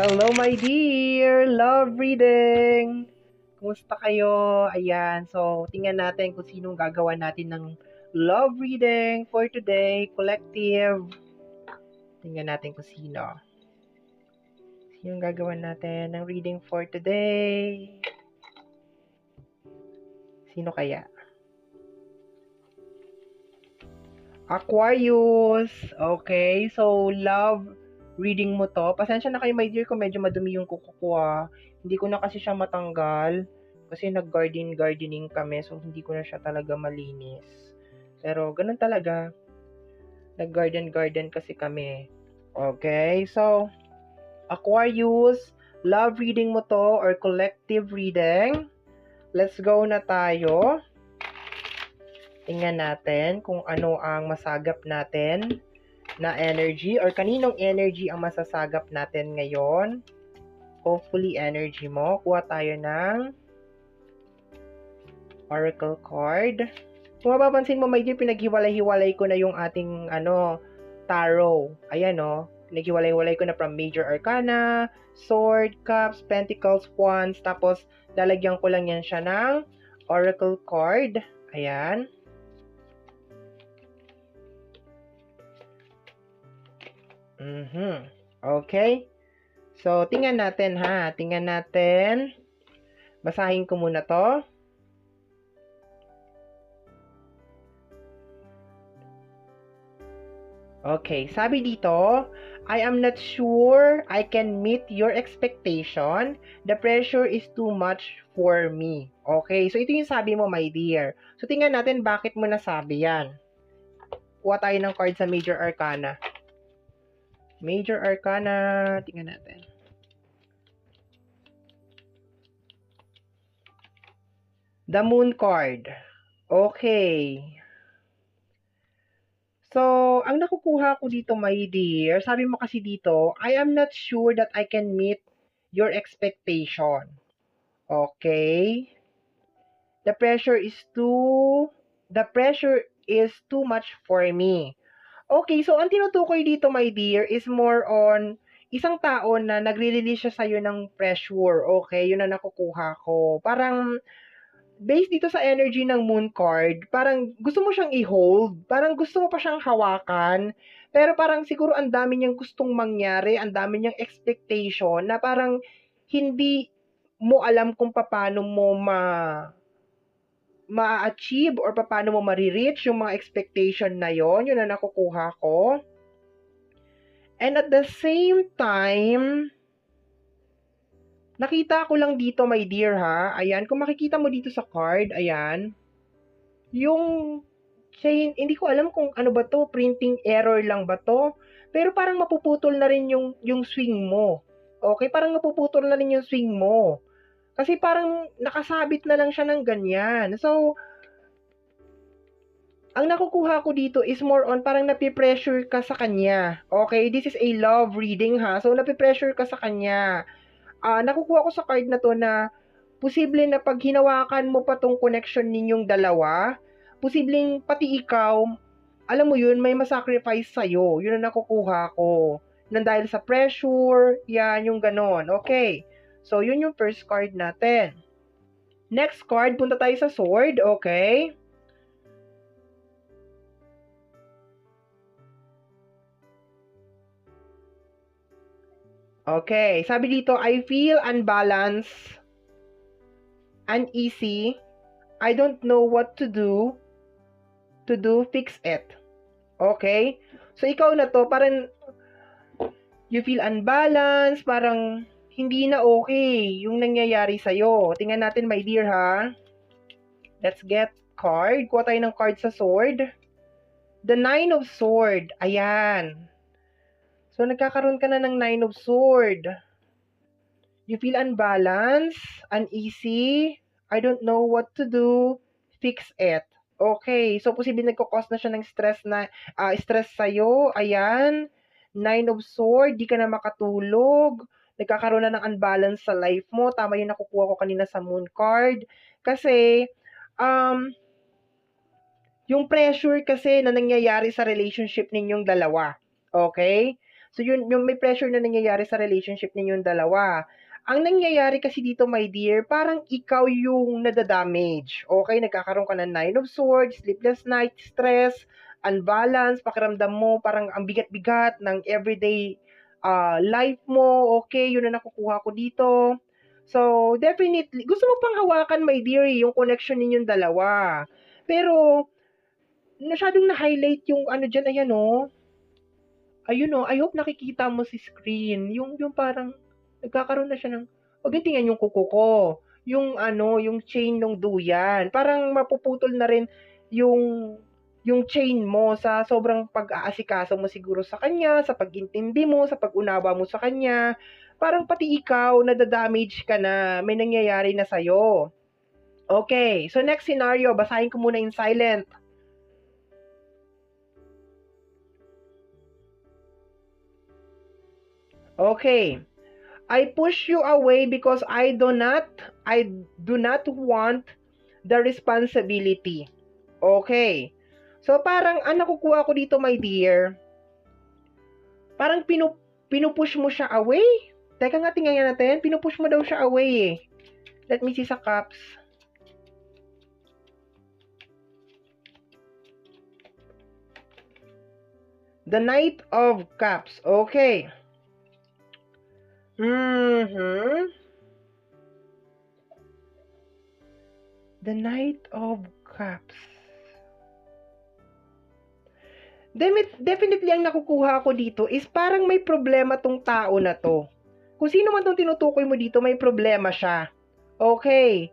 Hello, my dear! Love reading! Kumusta kayo? Ayan, so tingnan natin kung sinong gagawa natin ng love reading for today, collective. Tingnan natin kung sino. Sinong gagawa natin ng reading for today? Sino kaya? Aquarius. Okay, so love reading mo to. Pasensya na kayo, my dear, kung medyo madumi yung kuko ko ah. Hindi ko na kasi siya matanggal. Kasi nag-garden gardening kami, so hindi ko na siya talaga malinis. Pero ganun talaga. Nag-garden garden kasi kami. Okay, so Aquarius, love reading mo to or collective reading. Let's go na tayo. Tingnan natin kung ano ang masagap natin na energy or kaninong energy ang masasagap natin ngayon. Hopefully, energy mo. Kuha tayo ng Oracle card. Kung mapapansin mo, may dear, pinaghiwalay-hiwalay ko na yung ating ano, tarot. Ayan, no? Pinaghiwalay-hiwalay ko na from Major Arcana, Sword, Cups, Pentacles, Wands, tapos lalagyan ko lang yan siya ng Oracle card. Ayan. Mhm. Okay. So, tingnan natin ha. Tingnan natin. Basahin ko muna to. Okay, sabi dito, I am not sure I can meet your expectation. The pressure is too much for me. Okay, so ito yung sabi mo, my dear. So, tingnan natin bakit mo nasabi yan. Kuha tayo ng card sa Major Arcana. Major Arcana, tingnan natin. The Moon card. Okay. So, ang nakukuha ko dito, my dear, sabi mo kasi dito, I am not sure that I can meet your expectation. Okay? The pressure is too, the pressure is too much for me. Okay, so ang tinutukoy dito, my dear, is more on isang tao na nagre-release siya sa'yo ng pressure. Okay, yun ang nakukuha ko. Parang, based dito sa energy ng moon card, parang gusto mo siyang i-hold, parang gusto mo pa siyang hawakan, pero parang siguro ang dami niyang gustong mangyari, ang dami niyang expectation na parang hindi mo alam kung paano mo ma ma-achieve or paano mo ma-reach yung mga expectation na yon yun na nakukuha ko. And at the same time, Nakita ko lang dito, my dear, ha? Ayan, kung makikita mo dito sa card, ayan, yung, siya, hindi ko alam kung ano ba to, printing error lang ba to, pero parang mapuputol na rin yung, yung swing mo. Okay, parang mapuputol na rin yung swing mo. Kasi parang nakasabit na lang siya ng ganyan. So, ang nakukuha ko dito is more on parang napipressure ka sa kanya. Okay, this is a love reading ha. So, napipressure ka sa kanya uh, nakukuha ko sa card na to na posible na pag hinawakan mo pa tong connection ninyong dalawa, posibleng pati ikaw, alam mo yun, may masacrifice sa'yo. Yun ang nakukuha ko. Nang dahil sa pressure, yan, yung ganon. Okay. So, yun yung first card natin. Next card, punta tayo sa sword. Okay. Okay, sabi dito, I feel unbalanced, uneasy, I don't know what to do, to do, fix it. Okay? So, ikaw na to, parang you feel unbalanced, parang hindi na okay yung nangyayari sa'yo. Tingnan natin, my dear, ha? Let's get card. Kuha tayo ng card sa sword. The Nine of Sword. Ayan. So, nagkakaroon ka na ng Nine of Sword. You feel unbalanced, uneasy, I don't know what to do, fix it. Okay, so posible nagko-cause na siya ng stress na uh, stress sa iyo. Ayan. Nine of Sword, di ka na makatulog. Nagkakaroon na ng unbalance sa life mo. Tama yung nakukuha ko kanina sa moon card. Kasi um yung pressure kasi na nangyayari sa relationship ninyong dalawa. Okay? So, yun, yung may pressure na nangyayari sa relationship ninyong dalawa. Ang nangyayari kasi dito, my dear, parang ikaw yung nadadamage. Okay, nagkakaroon ka ng Nine of Swords, sleepless night, stress, unbalance, pakiramdam mo, parang ang bigat-bigat ng everyday uh, life mo. Okay, yun na nakukuha ko dito. So, definitely, gusto mo pang hawakan, my dear, yung connection ninyong dalawa. Pero, masyadong na-highlight yung ano dyan, ayan o. Oh. Ayun o, oh, I hope nakikita mo si screen. Yung, yung parang, nagkakaroon na siya ng, huwag yung tingnan yung kuko ko. Yung ano, yung chain ng duyan. Parang mapuputol na rin yung yung chain mo sa sobrang pag-aasikaso mo siguro sa kanya, sa pag-intindi mo, sa pag-unawa mo sa kanya. Parang pati ikaw, nadadamage ka na, may nangyayari na sa'yo. Okay, so next scenario, basahin ko muna in silent. Okay. I push you away because I do not I do not want the responsibility. Okay. So parang ang nakukuha ko dito, my dear, parang pinu, pinupush mo siya away. Teka nga, tingnan natin. Pinupush mo daw siya away eh. Let me see sa cups. The Knight of Cups. Okay. Mm-hmm. The Knight of Cups. Definitely ang nakukuha ko dito is parang may problema tong tao na to. Kung sino man tong tinutukoy mo dito, may problema siya. Okay.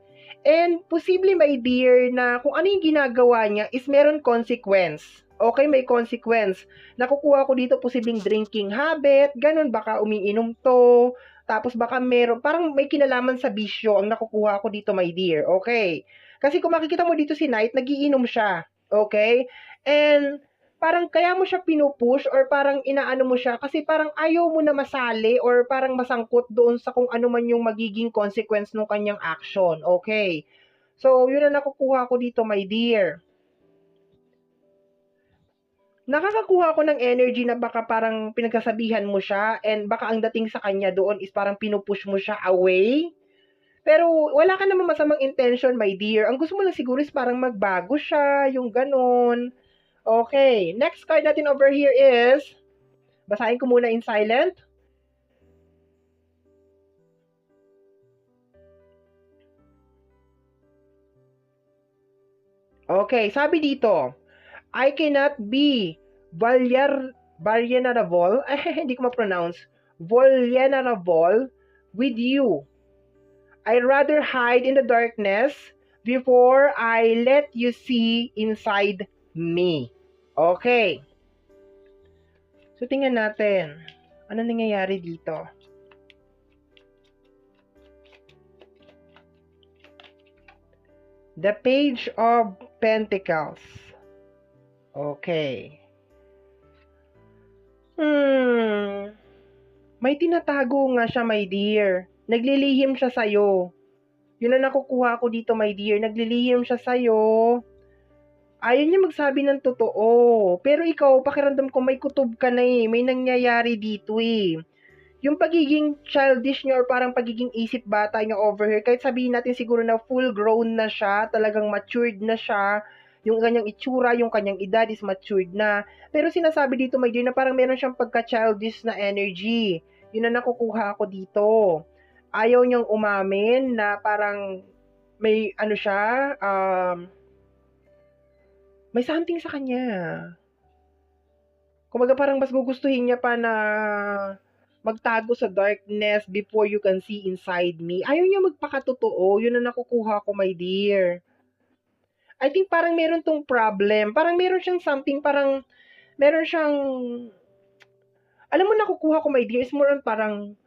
And posible, my dear, na kung ano yung ginagawa niya is meron consequence. Okay, may consequence. Nakukuha ko dito posibleng drinking habit, ganun, baka umiinom to, tapos baka meron, parang may kinalaman sa bisyo ang nakukuha ko dito, my dear. Okay. Kasi kung makikita mo dito si Knight, nagiinom siya. Okay? And parang kaya mo siya pinupush or parang inaano mo siya kasi parang ayaw mo na masali or parang masangkot doon sa kung ano man yung magiging consequence ng kanyang action. Okay. So, yun ang nakukuha ko dito, my dear nakakakuha ko ng energy na baka parang pinagsasabihan mo siya and baka ang dating sa kanya doon is parang pinupush mo siya away. Pero wala ka naman masamang intention, my dear. Ang gusto mo lang siguro is parang magbago siya, yung ganun. Okay, next card natin over here is, basahin ko muna in silent. Okay, sabi dito, I cannot be vulner, vulnerable, eh, hindi ko ma-pronounce, vulnerable with you. I rather hide in the darkness before I let you see inside me. Okay. So, tingnan natin. Ano nangyayari dito? The Page of Pentacles. Okay. Hmm. May tinatago nga siya, my dear. Naglilihim siya sa'yo. Yun ang nakukuha ko dito, my dear. Naglilihim siya sa'yo. Ayaw niya magsabi ng totoo. Pero ikaw, pakiramdam ko may kutob ka na eh. May nangyayari dito eh. Yung pagiging childish niya or parang pagiging isip bata niya over here, kahit sabihin natin siguro na full grown na siya, talagang matured na siya, yung kanyang itsura, yung kanyang edad is matured na. Pero sinasabi dito, my dear, na parang meron siyang pagka-childish na energy. Yun na nakukuha ko dito. Ayaw niyang umamin na parang may ano siya, um, may something sa kanya. Kumaga parang mas gugustuhin niya pa na magtago sa darkness before you can see inside me. Ayaw niya magpakatotoo. Yun na nakukuha ko, my dear. I think parang meron tong problem. Parang meron siyang something, parang meron siyang, alam mo nakukuha ko my dear, is more on parang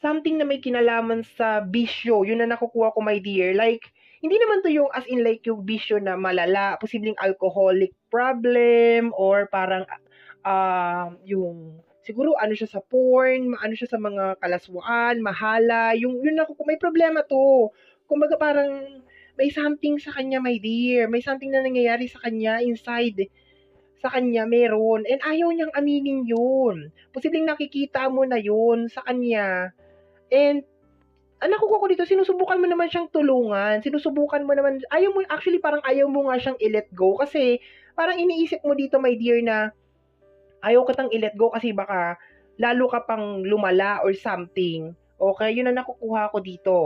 something na may kinalaman sa bisyo. Yun na nakukuha ko my dear. Like, hindi naman to yung as in like yung bisyo na malala, posibleng alcoholic problem or parang uh, yung siguro ano siya sa porn, ano siya sa mga kalaswaan, mahala, yung yun ako may problema to. Kumbaga parang may something sa kanya, my dear. May something na nangyayari sa kanya inside sa kanya meron. And ayaw niyang aminin yun. Posibleng nakikita mo na yun sa kanya. And, anak ko ko dito, sinusubukan mo naman siyang tulungan. Sinusubukan mo naman, ayaw mo, actually parang ayaw mo nga siyang i-let go. Kasi, parang iniisip mo dito, my dear, na ayaw ka tang i-let go kasi baka lalo ka pang lumala or something. Okay, yun ang nakukuha ko dito.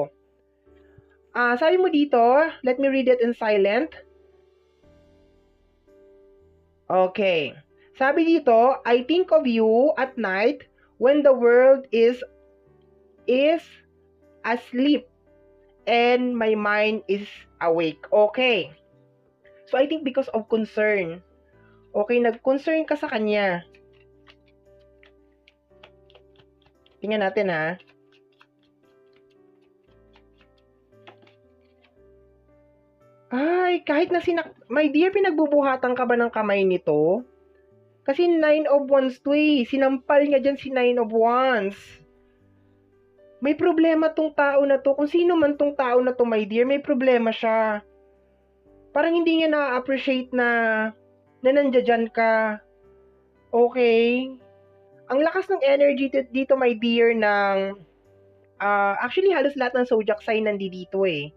Ah, uh, sabi mo dito, let me read it in silent. Okay. Sabi dito, I think of you at night when the world is is asleep and my mind is awake. Okay. So I think because of concern. Okay, nag-concern ka sa kanya. Tingnan natin ha. Ay, kahit na sinak... My dear, pinagbubuhatan ka ba ng kamay nito? Kasi nine of wands to eh. Sinampal niya dyan si nine of wands. May problema tong tao na to. Kung sino man tong tao na to, my dear, may problema siya. Parang hindi niya na-appreciate na na nandiyan ka. Okay? Ang lakas ng energy dito, my dear, ng... Uh, actually, halos lahat ng zodiac sign nandito eh.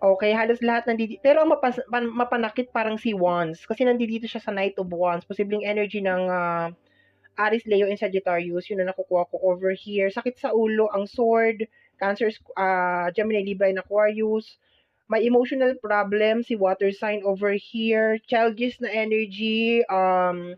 Okay, halos lahat nandito. Pero ang mapas, mapanakit parang si Wands. Kasi nandito siya sa Knight of Wands. Posibleng energy ng uh, Aries, Leo, and Sagittarius. Yun na nakukuha ko over here. Sakit sa ulo, ang sword, Cancer, uh, Gemini, Libra, and Aquarius. May emotional problem, si water sign over here. Childish na energy, um,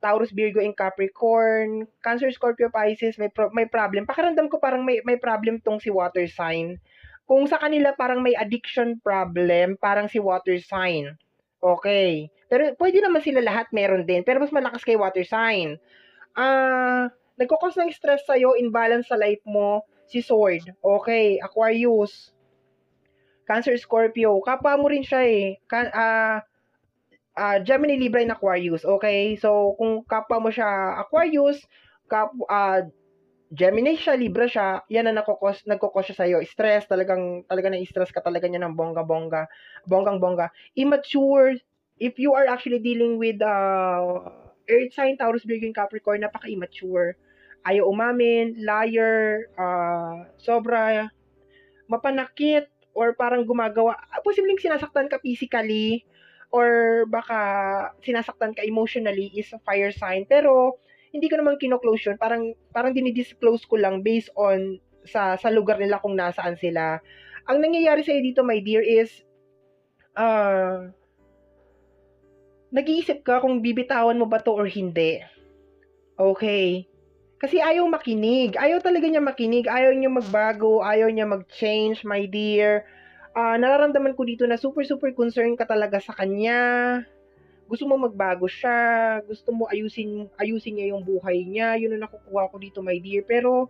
Taurus, Virgo, and Capricorn. Cancer, Scorpio, Pisces, may, pro- may problem. Pakiramdam ko parang may, may problem tong si water sign kung sa kanila parang may addiction problem, parang si water sign. Okay. Pero pwede naman sila lahat meron din. Pero mas malakas kay water sign. Ah, uh, nagkukos ng stress sa'yo, imbalance sa life mo, si sword. Okay. Aquarius. Cancer, Scorpio. Kapwa mo rin siya eh. Ka- uh, uh, Gemini, Libra, and Aquarius. Okay? So, kung kapwa mo siya Aquarius, kap, uh, Gemini siya, Libra siya, yan na nakokos, nagkokos siya sa'yo. Stress, talagang, talaga na-stress ka talaga niya ng bongga-bongga, bonggang-bongga. Immature, if you are actually dealing with uh, Earth sign, Taurus, Virgo, Capricorn, napaka-immature. Ayaw umamin, liar, uh, sobra mapanakit, or parang gumagawa, posibleng sinasaktan ka physically, or baka sinasaktan ka emotionally is a fire sign. Pero, hindi ko naman kino-close yun. Parang, parang dinidisclose ko lang based on sa, sa lugar nila kung nasaan sila. Ang nangyayari sa'yo dito, my dear, is uh, nag-iisip ka kung bibitawan mo ba to or hindi. Okay. Kasi ayaw makinig. Ayaw talaga niya makinig. Ayaw niya magbago. Ayaw niya mag-change, my dear. Uh, nararamdaman ko dito na super, super concerned ka talaga sa kanya gusto mo magbago siya, gusto mo ayusin ayusin niya yung buhay niya, yun ang nakukuha ko dito, my dear. Pero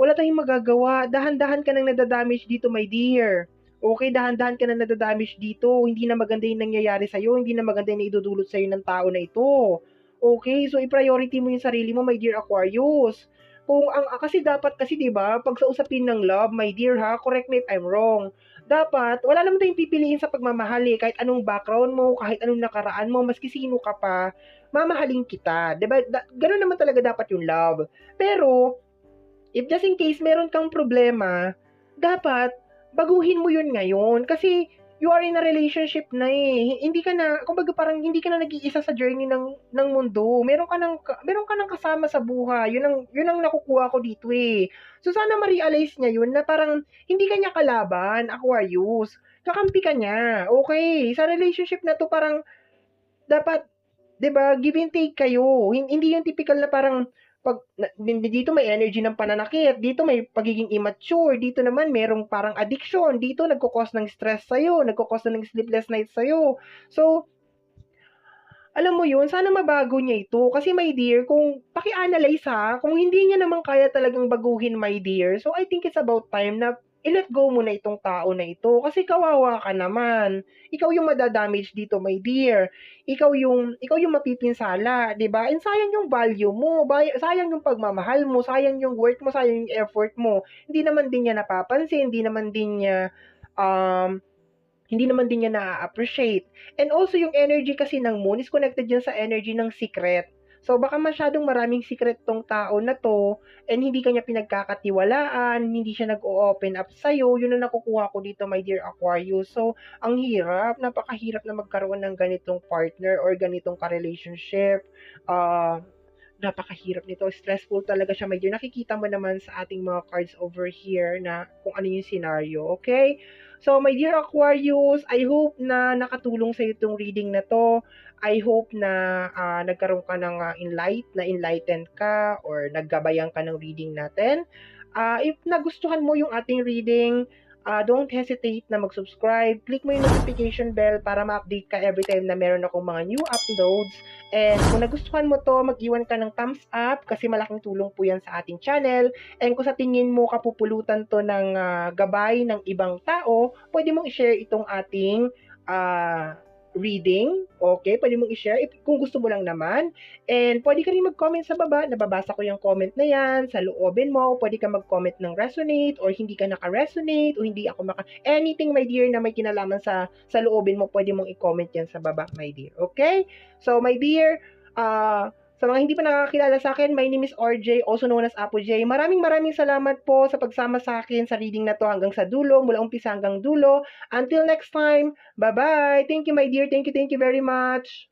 wala tayong magagawa. Dahan-dahan ka nang nadadamage dito, my dear. Okay, dahan-dahan ka nang nadadamage dito. Hindi na maganda yung nangyayari sa'yo. Hindi na maganda yung idudulot sa'yo ng tao na ito. Okay, so i-priority mo yung sarili mo, my dear Aquarius. Kung ang kasi dapat kasi 'di ba, pag sa usapin ng love, my dear ha, correct me if I'm wrong dapat, wala naman tayong pipiliin sa pagmamahal eh. Kahit anong background mo, kahit anong nakaraan mo, maski sino ka pa, mamahalin kita. Diba? Da- ganun naman talaga dapat yung love. Pero, if just in case meron kang problema, dapat, baguhin mo yun ngayon. Kasi, you are in a relationship na eh. Hindi ka na, kumbaga parang hindi ka na nag-iisa sa journey ng ng mundo. Meron ka nang meron ka nang kasama sa buhay. Yun ang yun ang nakukuha ko dito eh. So sana ma-realize niya yun na parang hindi ka niya kalaban, Aquarius. Kakampi ka niya. Okay, sa relationship na to parang dapat 'di ba, give and take kayo. Hindi yung typical na parang pag dito may energy ng pananakit, dito may pagiging immature, dito naman merong parang addiction, dito nagko-cause ng stress sa iyo, nagko-cause ng sleepless nights sa iyo. So alam mo yun, sana mabago niya ito. Kasi my dear, kung paki-analyze ha, kung hindi niya naman kaya talagang baguhin my dear, so I think it's about time na i-let go mo na itong tao na ito kasi kawawa ka naman. Ikaw yung madadamage dito, my dear. Ikaw yung ikaw yung mapipinsala, 'di ba? And sayang yung value mo, sayang yung pagmamahal mo, sayang yung work mo, sayang yung effort mo. Hindi naman din niya napapansin, hindi naman din niya um hindi naman din niya na-appreciate. And also, yung energy kasi ng moon is connected yan sa energy ng secret. So, baka masyadong maraming secret tong tao na to and hindi kanya pinagkakatiwalaan, hindi siya nag-open up sa'yo. Yun ang nakukuha ko dito, my dear Aquarius. So, ang hirap, napakahirap na magkaroon ng ganitong partner or ganitong ka-relationship. Uh, napakahirap nito. Stressful talaga siya, dear. Nakikita mo naman sa ating mga cards over here na kung ano yung scenario, okay? So, my dear Aquarius, I hope na nakatulong sa itong reading na to. I hope na uh, nagkaroon ka ng uh, enlight, na enlightened ka or naggabayan ka ng reading natin. Uh, if nagustuhan mo yung ating reading, uh, don't hesitate na mag-subscribe. Click mo yung notification bell para ma-update ka every time na meron akong mga new uploads. And kung nagustuhan mo to, mag-iwan ka ng thumbs up kasi malaking tulong po yan sa ating channel. And kung sa tingin mo kapupulutan to ng uh, gabay ng ibang tao, pwede mong i-share itong ating uh, reading. Okay, pwede mong i-share if, kung gusto mo lang naman. And pwede ka rin mag-comment sa baba. Nababasa ko yung comment na yan. Sa loobin mo, pwede ka mag-comment ng resonate or hindi ka naka-resonate o hindi ako maka... Anything, my dear, na may kinalaman sa, sa loobin mo, pwede mong i-comment yan sa baba, my dear. Okay? So, my dear, uh, sa mga hindi pa nakakilala sa akin, my name is RJ, also known as Apo J. Maraming maraming salamat po sa pagsama sa akin sa reading na to hanggang sa dulo, mula umpisa hanggang dulo. Until next time, bye-bye! Thank you my dear, thank you, thank you very much!